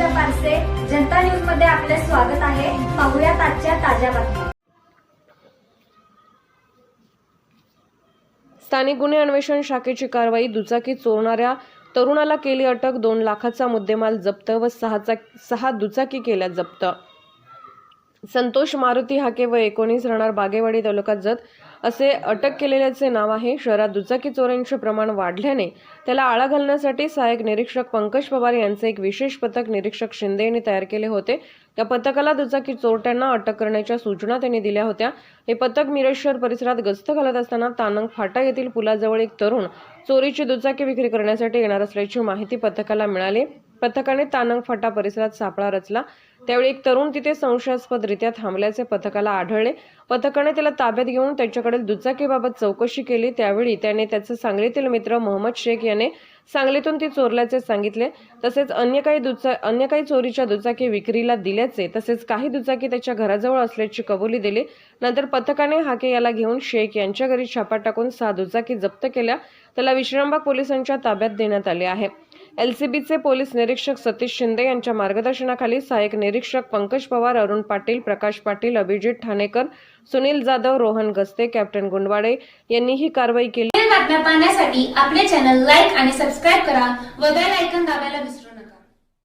जनता न्यूजमध्ये आपले स्वागत आहे. पाहुयात आजच्या ताज्या बातम्या. स्थानिक गुन्हे अन्वेषण शाखेची कारवाई दुचाकी चोरणाऱ्या तरुणाला केली अटक दोन लाखाचा मुद्देमाल जप्त व सहाचा सहा दुचाकी केल्या जप्त. संतोष मारुती हाके व एकोणीस राहणार बागेवाडी तालुक्यात जत असे अटक केलेल्याचे नाव आहे. शहरात दुचाकी चोऱ्यांचे प्रमाण वाढल्याने त्याला आळा घालण्यासाठी सहाय्यक निरीक्षक पंकज पवार यांचे एक विशेष पथक निरीक्षक शिंदे यांनी तयार केले होते. त्या पथकाला दुचाकी चोरट्यांना अटक करण्याच्या सूचना त्यांनी दिल्या होत्या. हे पथक मिरज शहर परिसरात गस्त घालत असताना तानंग फाटा येथील पुलाजवळ एक तरुण चोरीची दुचाकी विक्री करण्यासाठी येणार असल्याची माहिती पथकाला मिळाली. पथकाने तानंग फाटा परिसरात सापळा रचला. त्यावेळी एक तरुण तिथे संशयास्पदरित्या थांबल्याचे पथकाला आढळले. पथकाने त्याला ताब्यात घेऊन त्याच्याकडील दुचाकीबाबत चौकशी केली. त्यावेळी त्याने त्याचे सांगलीतील मित्र मोहम्मद शेख याने सांगलीतून ती चोरल्याचे सांगितले. तसेच अन्य काही दुचा अन्य काही चोरीच्या दुचाकी विक्रीला दिल्याचे तसेच काही दुचाकी त्याच्या घराजवळ असल्याची कबुली दिली. नंतर पथकाने हाके याला घेऊन शेख यांच्या घरी छापा टाकून सहा दुचाकी जप्त केल्या. त्याला विश्रामबाग पोलिसांच्या ताब्यात देण्यात आले आहे. एलसीबीचे पोलीस निरीक्षक सतीश शिंदे यांच्या मार्गदर्शनाखाली सहाय्यक निरीक्षक पंकज पवार अरुण पाटील प्रकाश पाटील अभिजित ठाणेकर सुनील जाधव रोहन गस्ते कॅप्टन गुंडवाडे यांनी ही कारवाई केली. बातम्या पाहण्यासाठी आपले चॅनल लाईक आणि सबस्क्राईब करा व बेल आयकॉन दाबायला विसरू